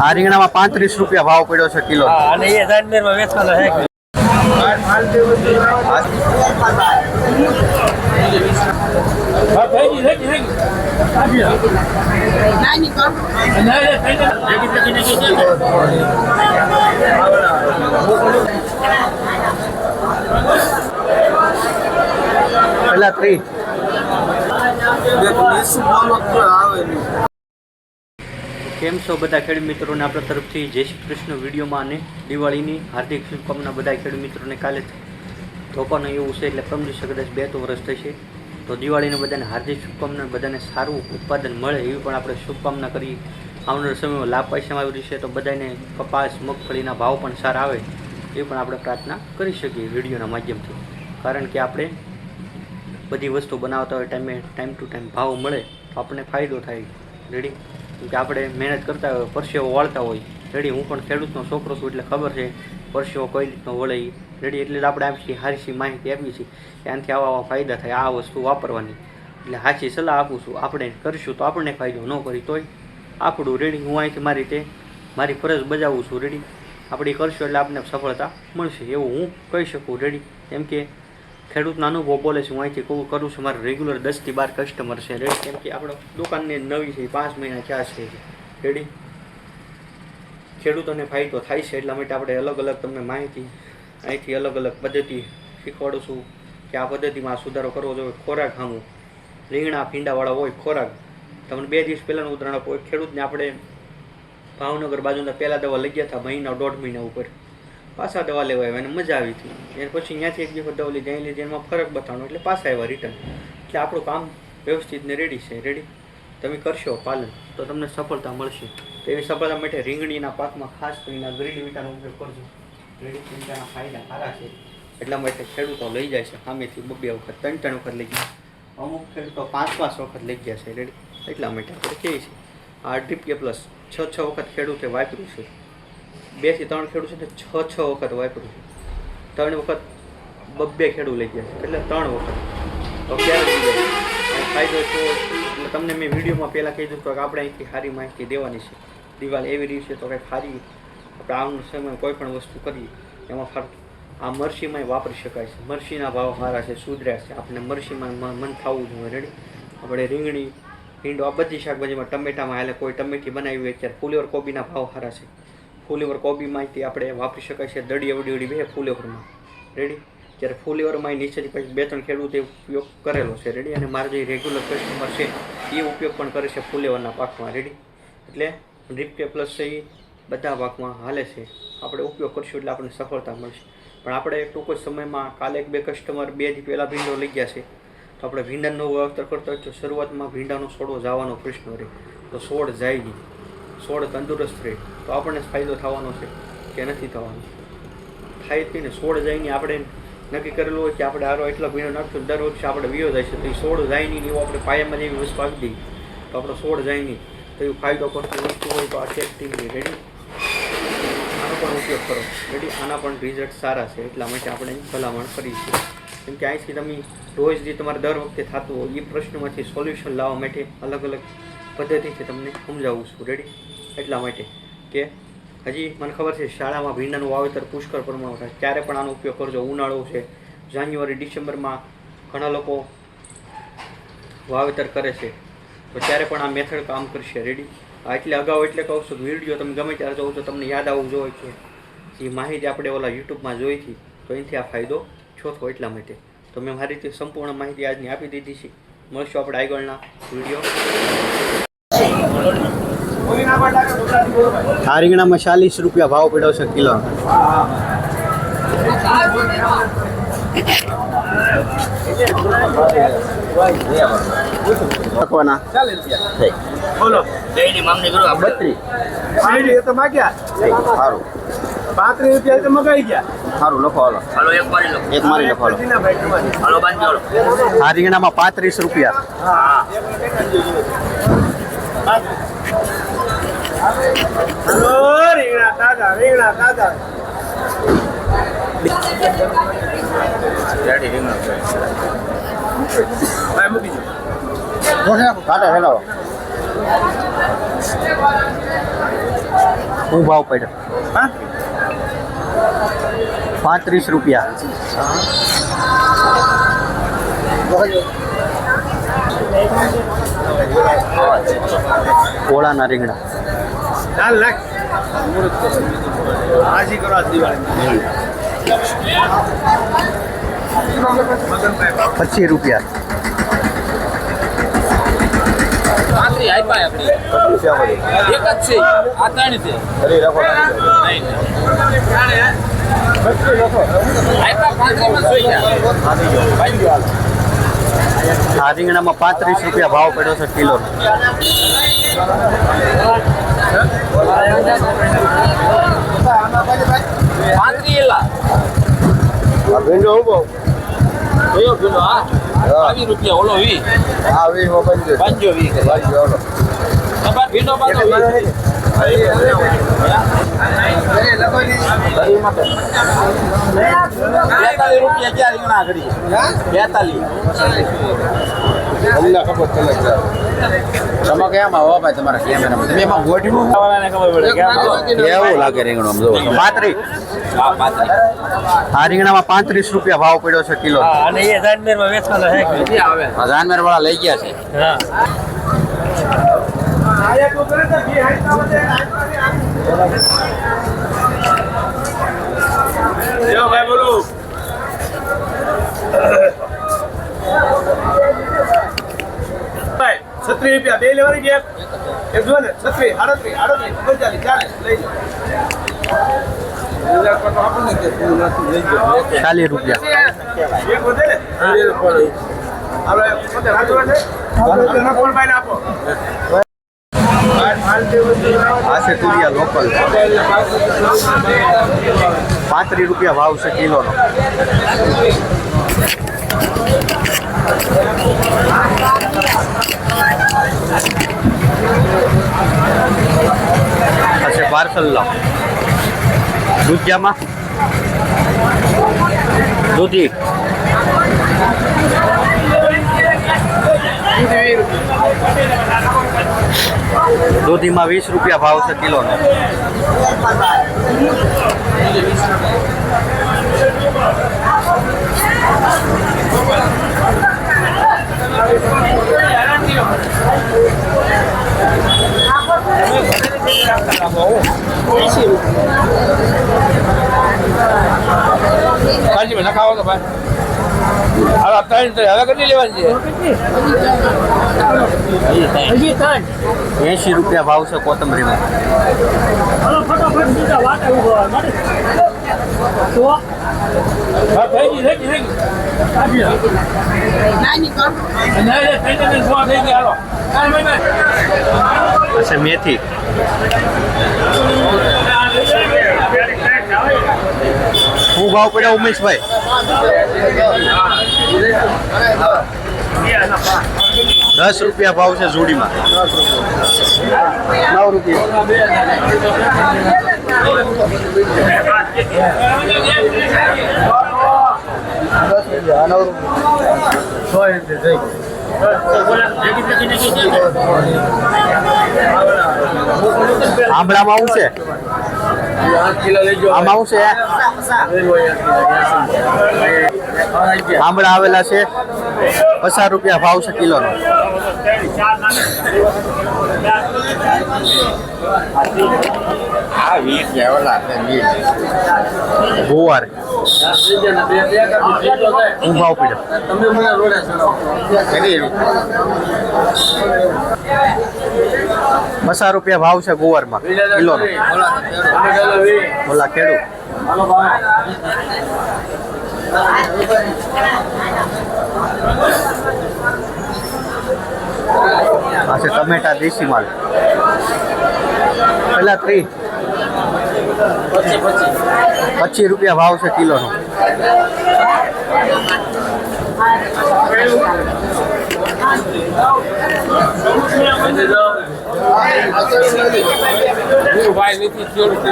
આ રીંગણામાં પાંત્રીસ રૂપિયા ભાવ પડ્યો છે કિલો. અને એ જાનમેરમાં વેચવાના છે. પેલા ત્રીસ કેમ છો બધા ખેડ મિત્રોને? આપણા તરફથી જય શ્રી કૃષ્ણ વિડીયોમાં અને દિવાળીની હાર્દિક શુભકામના બધા ખેડ મિત્રોને કાલે ધોપાનું એવું છે એટલે સમજી કદાચ બે તો વર્ષ થશે. તો દિવાળીને બધાને હાર્દિક શુભકામના, બધાને સારું ઉત્પાદન મળે એવી પણ આપણે શુભકામના કરી. આવનાર સમયમાં લાભ પૈસામાં આવી છે, તો બધાને કપાસ, મગફળીના ભાવ પણ સારા આવે, એ પણ આપણે પ્રાર્થના કરી શકીએ વિડીયોના માધ્યમથી. કારણ કે આપણે બધી વસ્તુ બનાવતા હોય ટાઈમે ટાઈમ ટુ ટાઈમ ભાવ મળે તો આપણને ફાયદો થાય. રેડી કેમ કે આપણે મહેનત કરતા હોય, પરસેવો વાળતા હોય. રેડી હું પણ ખેડૂતનો છોકરો છું એટલે ખબર છે પરસેવો કઈ રીતનો વળે. એ રેડી એટલે આપણે આપીએ હારીસી માહિતી આપીએ છીએ કે આનાથી આવા આવા ફાયદા થાય આ વસ્તુ વાપરવાની. એટલે સાચી સલાહ આપું છું. આપણે કરીશું તો આપણને ફાયદો ન કરી તોય આપણું રેડી હું અહીંથી મારી રીતે મારી ફરજ બજાવું છું. રેડી આપણે કરશું એટલે આપણને સફળતા મળશે. એવું હું કહી શકું. રેડી કેમ કે ખેડૂતનો અનુભવ બોલે છે. હું અહીંથી કરું છું મારે રેગ્યુલર દસથી બાર કસ્ટમર છે. રેડી, કેમ કે આપણો દુકાનને નવી છે, પાંચ મહિના ક્યાં છે. રેડી? ખેડૂતોને ફાયદો થાય છે એટલા માટે આપણે અલગ અલગ તમને માહિતી અહીંથી અલગ અલગ પદ્ધતિ શીખવાડું છું કે આ પદ્ધતિમાં સુધારો કરવો જોઈએ. ખોરાક ખાવું રીંગણા, ભીંડાવાળા હોય ખોરાક. તમને બે દિવસ પહેલાંનું ઉદાહરણ આપો. ખેડૂતને આપણે ભાવનગર બાજુના પહેલાં દવા લઈ ગયા હતા, મહિના દોઢ મહિના ઉપર. પાછા દવા લેવા આવ્યા અને મજા આવી હતી. એને પછી ત્યાંથી એક દિવસ દવા લીધી. અહીં લીધી એમાં ફરક બતાવવાનો એટલે પાછા આવ્યા રિટર્ન એટલે આપણું કામ વ્યવસ્થિત ને રેડી છે. રેડી તમે કરશો પાલન. તો તમને સફળતા મળશે. તો એવી સફળતા માટે રીંગણીના પાકમાં ખાસ કરીને ગ્રીન વિટાનો ઉપયોગ કરજો. રેડી વિટાના ફાયદા સારા છે. એટલા માટે ખેડૂતો લઈ જાય છે. સામેથી બબ્બે વખત, ત્રણ ત્રણ વખત લઈ ગયા. અમુક ખેડૂતો પાંચ પાંચ વખત લઈ ગયા છે. રેડી એટલા માટે આપણે કહીએ છીએ. આ ડ્રીપ કે પ્લસ છ છ વખત ખેડૂતે વાપર્યું છે. બેથી ત્રણ ખેડૂત છે ને છ છ વખત વાપર્યું છે. ત્રણ વખત બબ્બે ખેડૂત લઈ ગયા છે. એટલે ત્રણ વખત. તો ક્યારે ફાયદો તો એટલે તમને મેં વિડીયોમાં પહેલાં કીધું હતું કે આપણે અહીંથી સારી માહિતી દેવાની છે. દિવાલ એવી રીત તો કંઈક સારી આપણે આવનો સમય કોઈ પણ વસ્તુ કરીએ, એમાં ફરક. આ મરસીમાંય વાપરી શકાય છે. મરસીના ભાવ સારા છે, સુધર્યા છે. આપણે મરસીમાં મન થવું જોઈએ રેડી આપણે રીંગણી ભીંડો આ બધી શાકભાજીમાં ટમેટામાં હાલે કોઈ ટમેટી બનાવી હોય ત્યારે ફુલેવર કોબીના ભાવ સારા છે. ફુલેવર કોબીમાં તે આપણે વાપરી શકાય છે દડી અવડી અવડી બે ફુલેવરમાં. રેડી જ્યારે ફુલેવરમાં નીચેથી પછી બે ત્રણ ખેડૂતે ઉપયોગ કરેલો છે. રેડી અને મારા જે રેગ્યુલર કસ્ટમર છે, એ ઉપયોગ પણ કરે છે ફૂલેવરના પાકમાં. રેડી એટલે ડ્રીપકે પ્લસ એ બધા પાકમાં હાલે છે. આપણે ઉપયોગ કરશું એટલે આપણને સફળતા મળશે. પણ આપણે ટૂંક જ સમયમાં કાલે એક બે કસ્ટમર બે દી પહેલાં ભીંડો લઈ ગયા છે. તો આપણે ભીંડાનું વાવેતર કરતા હોય તો શરૂઆતમાં ભીંડાનો છોડો જવાનો પ્રશ્ન રહે. તો છોડ જાય નહીં. છોડ તંદુરસ્ત રહે, તો આપણને ફાયદો થવાનો છે કે નથી થવાનો? થાય જ સોળ ને છોડ જાય આપણે નક્કી કરેલું હોય કે આપણે આરો એટલો મહિનો નાખશું દર વર્ષે આપણે વિયો જાય છે. તો એ સોળ જાય નહીં એવું આપણે પાયામાં જેવી વસ્તુ આપી દઈએ. તો આપણો સોળ જાય નહીં તો એ ફાયદો કરતી વસ્તુ હોય તો આ ટેસ્ટિંગની રેડી આનો પણ ઉપયોગ કરો. રેડી આના પણ રિઝલ્ટ સારા છે, એટલા માટે આપણે ભલામણ કરીએ છીએ કેમ કે અહીંથી તમે રોજ જે તમારે દર વખતે થતું હોય, એ પ્રશ્નમાંથી સોલ્યુશન લાવવા માટે અલગ અલગ પદ્ધતિથી તમને સમજાવું છું. રેડી એટલા માટે કે હજી મને ખબર છે શાળામાં ભીંડાનું વાવેતર પુષ્કળ પ્રમાણમાં થાય. ત્યારે પણ આનો ઉપયોગ કરજો. ઉનાળો છે, જાન્યુઆરી, ડિસેમ્બરમાં ઘણા લોકો વાવેતર કરે છે. તો ત્યારે પણ આ મેથડ કામ કરશે. રેડી એટલે અગાઉ એટલે કહું છું, વીડિયો તમે ગમે ત્યારે જોવો છો, તમને યાદ આવવું જોઈએ કે એ માહિતી આપણે ઓલા યુટ્યુબમાં જોઈ હતી. તો એનાથી આ ફાયદો છો એટલા માટે. તો મેં મારી રીતે સંપૂર્ણ માહિતી આજની આપી દીધી છે. મળશું આપણે આગળના વીડિયો. આ રીંગણામાં ચાલીસ રૂપિયા ભાવ પડ્યો છે કિલો. નાખવાના બોલો. બત્રીસ. પાંત્રીસ એ તો માગ્યા. સારું પાંત્રીસ રૂપિયા તો મગાઈ ગયા. સારું લખો હાલો. હાલો એક મારી એક લખો હાલો. હાલો બાંધી આ રીંગણામાં પાંત્રીસ રૂપિયા. હા. હલો, રીંગણા તાજા રીંગણા તાજા ભાઈ મૂકી દો કાંટા હેલાવો શું ભાવ પડ્યો હા પાંત્રીસ રૂપિયા કોળાના રીંગણા. ચાર લાખ હાજી કરો આજ દિવાળી. મગનભાઈ પચીસ રૂપિયા. પાંત્રી આપ્યા આપણી. એક જ છે. આ ત્રણ છે. આપ્યા પાંત્રીમાં જોઈ ગયા આ રીંગણામાં પાંત્રીસ રૂપિયા ભાવ પડ્યો છે કિલો. પાંત્રી ભીંડો ઊભો કયો આ બાવીસ રૂપિયા ઓલો વી હા વીસમાં પંજો પાંચસો વી પંજો ઓલો તમારે ભીંડો પાછો વી બેતાલીસ રૂપિયા ક્યાં રીંગણા કરી બેતાલીસ. અમને ખબર ચલે તમે કેમ આવો ભાઈ તમારા કેમેરામાં તમે એમાં ગોઠવું કેવું લાગે રીંગણું આમ પાંત્રીસ. આ રીંગણામાં પાંત્રીસ રૂપિયા ભાવ પડ્યો છે કિલો. અને એ જાનમેરમાં વેચવાનો છે. કે આવે આ જાનમેર વાળા લઈ ગયા છે. હા. ભાઈ બોલો ભાઈ રૂપિયા બે લેવાની કે એક? જો ને છત્રીસ આડત્રીસ આડત્રીસ ઓગણચાલીસ ચાલીસ લઈ જાઓ ચાલીસ રૂપિયા આપણે પોતે છે આપો આ છે તુરિયા લોકલ પાંત્રીસ રૂપિયા ભાવ છે કિલોનો. છે પાર્સલ લો દૂધિયામાં? દૂધી. દૂધીમાં વીસ રૂપિયા ભાવ છે કિલોનો. કાલજી ના ખાવો તો ભાઈ. હવે ત્રણ તો હવે કેટલી લેવાની છે? એંશી રૂપિયા ભાવ છે કોથમરીમાં. હા થઈ ગઈ થઈ ગઈ થઈ ગઈ નાની કર નાની થઈ ગઈ થઈ ગઈ હાલો કાલ ભાઈ છે મેથી શું ભાવ પડ્યો ઉમેશભાઈ દસ રૂપિયા ભાવ છે જોડીમાં. નવ રૂપિયા. આંબળામાં આવું છે? આમાં શું છે? આંબળા આવેલા છે. પચાસ રૂપિયા ભાવ છે કિલોનો. ગુવાર. ભાવ પડ્યો. પચાસ રૂપિયા ભાવ છે ગુવારમાં, કિલોનો. ઓલા ખેડૂત આ ટમેટા દેશી માલ. પેલા ત્રીસ પચીસ રૂપિયા ભાવ છે કિલોનો. ભાઈ નથી ખેડૂત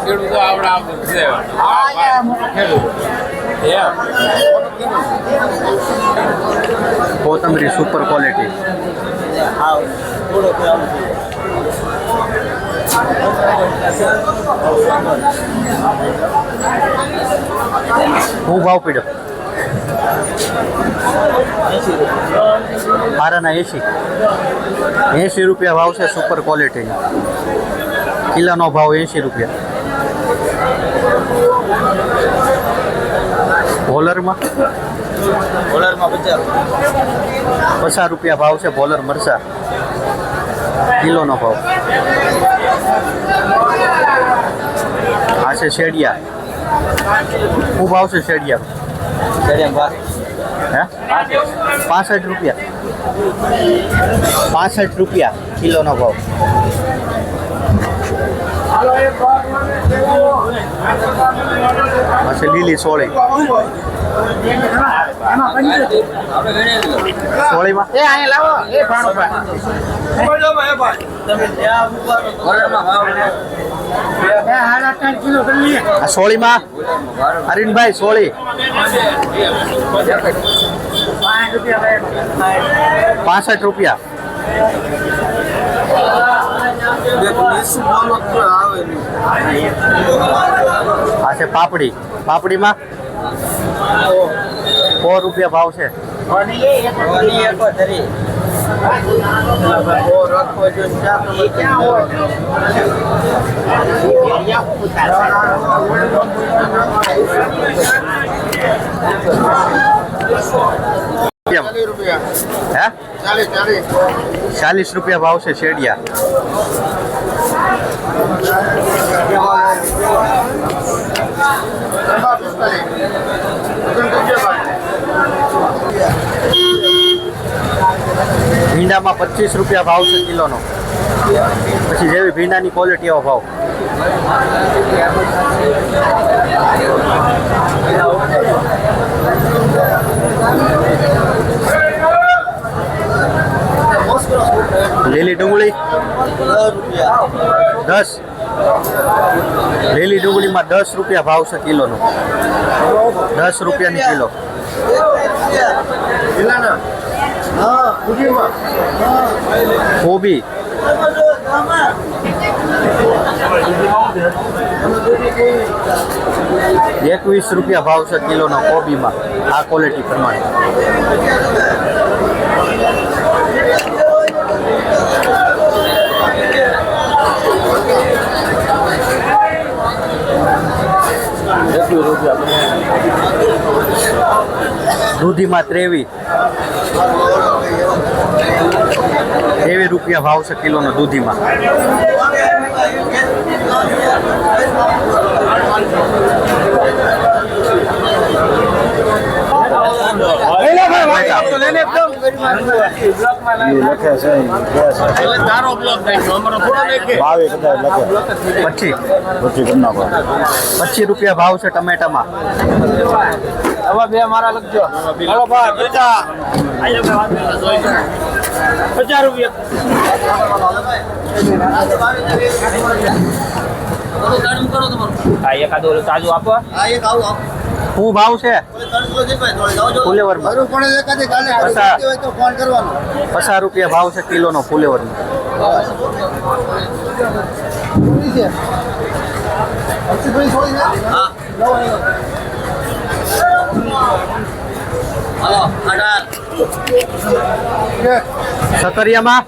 ખેડૂતો આવડે આવડે છે ખેડૂત કોથમરી સુપર ક્વોલિટી હું ભાવ પીડ્યો મારાના એસી એંશી રૂપિયા ભાવ છે સુપર ક્વોલિટી કિલ્લાનો ભાવ એંશી રૂપિયા. બોલરમાં? બોલરમાં પચાસ રૂપિયા. ભાવ છે બોલર મરચા. કિલોનો ભાવ. આ છે શેડિયા. શું ભાવ છે શેડિયા પાસઠ. રૂપિયા. પાસઠ રૂપિયા કિલોનો ભાવ. પછી લીલી સોળી. સોળીમાં? આ સોળીમાં? હરીનભાઈ સોળી. પાસઠ રૂપિયા. આ છે પાપડી. પાપડીમાં સો રૂપિયા ભાવ છે. ચાલીસ રૂપિયા ભાવ છે શેડિયા. ભીંડામાં પચીસ રૂપિયા ભાવ છે કિલોનો પછી જેવી ભીંડાની ક્વોલિટી એવો ભાવ લીલી ડુંગળી દસ લીલી ડુંગળીમાં દસ રૂપિયા ભાવ છે કિલોનો દસ રૂપિયાની કિલો કોબી. એકવીસ રૂપિયા ભાવ છે કિલોનો કોબીમાં. આ ક્વોલિટી પ્રમાણે. દૂધીમાં ત્રેવી ત્રેવી રૂપિયા ભાવ છે કિલોનો દૂધીમાં. પચીસ રૂપિયા ભાવ છે ટમેટામાં. હવે બે મારા લખજો. હાલો ભાઈ પચાસ. રૂપિયા. હા એક ઓલું તાજું આપો. શું ભાવ છે? ફુલેવર પચાસ રૂપિયા ભાવ છે કિલોનો ફુલેવરનો. સકરિયામાં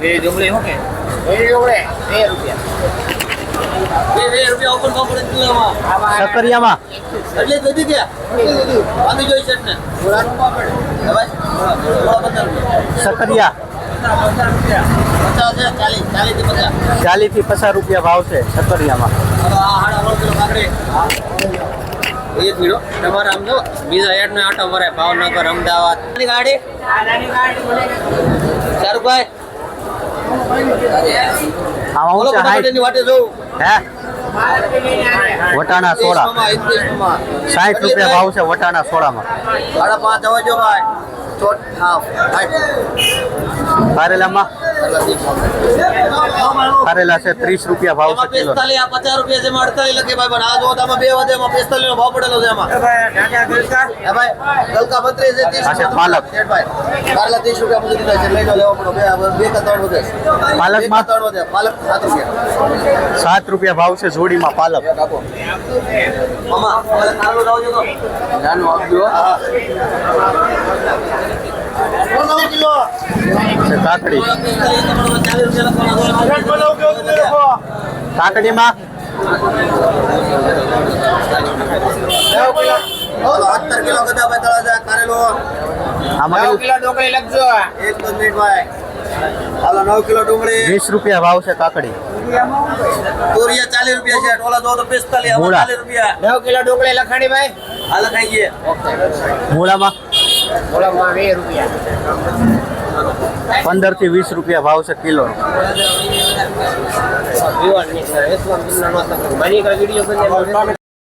બે ડુંગળી શું કે? સકરિયામાં. સકરિયા. ચાલીસથી પચાસ. રૂપિયા ભાવ છે સકરિયામાં. એક મિનિટ તમારે આમ જો બીજા એડ નો આટો ભરાય. ભાવનગર અમદાવાદ. ગાડી? શાહરુખભાઈ? આમાં વાટે જોઉં. હે? વટાણા સોડા સોળા સાઠ રૂપિયા ભાવ છે વટાણા સોડામાં સાડા પાંચ હવે જો ભાઈ. કારેલામાં કારેલા છે ત્રીસ રૂપિયા ભાવ છે કિલો. આ પચાસ રૂપિયા છે એમાં અડતાલીસ લખે ભાઈ પણ આ જો તમે બે વધે એમાં પિસ્તાલીસ નો ભાવ પડેલો છે એમાં ભાઈ ગલકા. બત્રીસ છે ત્રીસ છે પાલક. ભાઈ. કારેલા ત્રીસ રૂપિયા મૂકી દીધા છે લઈ લો લેવો પડો. બે બે કે ત્રણ વધે. પાલકમાં ત્રણ વધે. પાલક સાત રૂપિયા. સાત રૂપિયા ભાવ છે જોડીમાં પાલક. મામા નાનું લાવજો તો. નાનું આપજો. કાકડી ચાલીસ રૂપિયા કાકડીમાં સત્તર કિલો ગધા ભાઈ તળાજા કારેલો આમાં કેટલું? ડુંગળી લખજો એક જ મિનિટ ભાઈ હાલો નવ કિલો ડુંગળી વીસ રૂપિયા ભાવ છે કાકડી તોરિયા ચાલીસ રૂપિયા છે ટોલા જો તો પિસ્તાલીસ આમાં મૂળા. ચાલીસ રૂપિયા નવ કિલો ડુંગળી લખાણી ભાઈ હાલ ખાઈ ગયે મૂળામાં ઓલામાં વીસ રૂપિયા. પંદરથી વીસ રૂપિયા ભાવ છે કિલો. વીડિયો